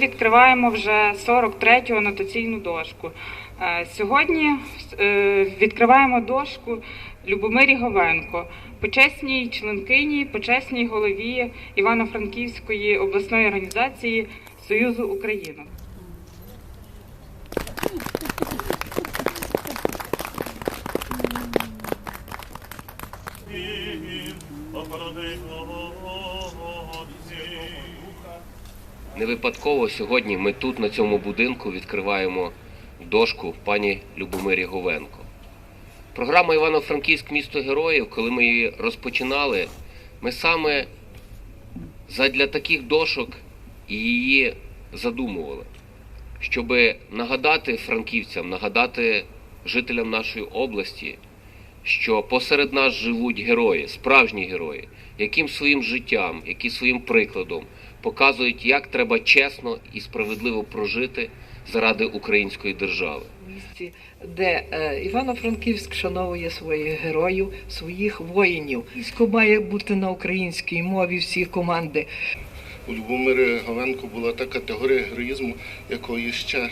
Відкриваємо вже 43-ю анотаційну дошку. Е, Сьогодні е, відкриваємо дошку Любомирі Говенко, почесній членкині, почесній голові Івано-Франківської обласної організації Союзу Українок. Не випадково сьогодні ми тут, на цьому будинку, відкриваємо дошку пані Любомирі Говенко. Програма Івано-Франківськ. Місто героїв, коли ми її розпочинали, ми саме задля таких дошок її задумували, щоб нагадати франківцям, нагадати жителям нашої області, що посеред нас живуть герої, справжні герої, яким своїм життям, які своїм прикладом показують, як треба чесно і справедливо прожити заради української держави. місці, де е, Івано-Франківськ шановує своїх героїв, своїх воїнів. Військо має бути на українській мові всі команди. У Любомири Говенко була та категорія героїзму, якої ще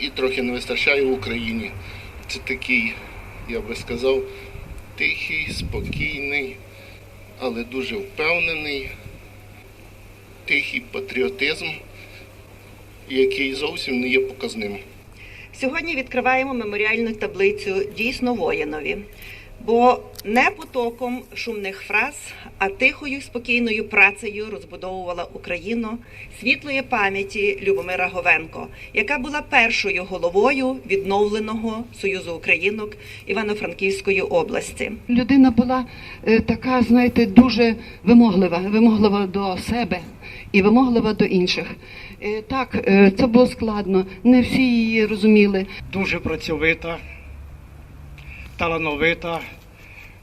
і трохи не вистачає в Україні. Це такий, я би сказав, тихий, спокійний, але дуже впевнений, тихий патріотизм, який зовсім не є показним. Сьогодні відкриваємо меморіальну таблицю дійсно воїнові, бо не потоком шумних фраз, а тихою, спокійною працею розбудовувала Україну світлої пам'яті Любомира Говенко, яка була першою головою відновленого Союзу Українок Івано-Франківської області. Людина була е, така, знаєте, дуже вимоглива, вимоглива до себе і вимоглива до інших. Е, Так, е, це було складно, не всі її розуміли. дуже працьовита, талановита.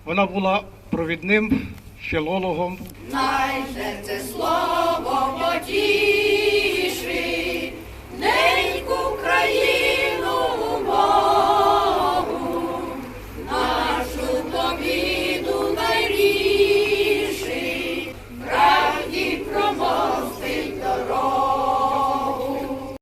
Вона була провідним філологом Най же це слово.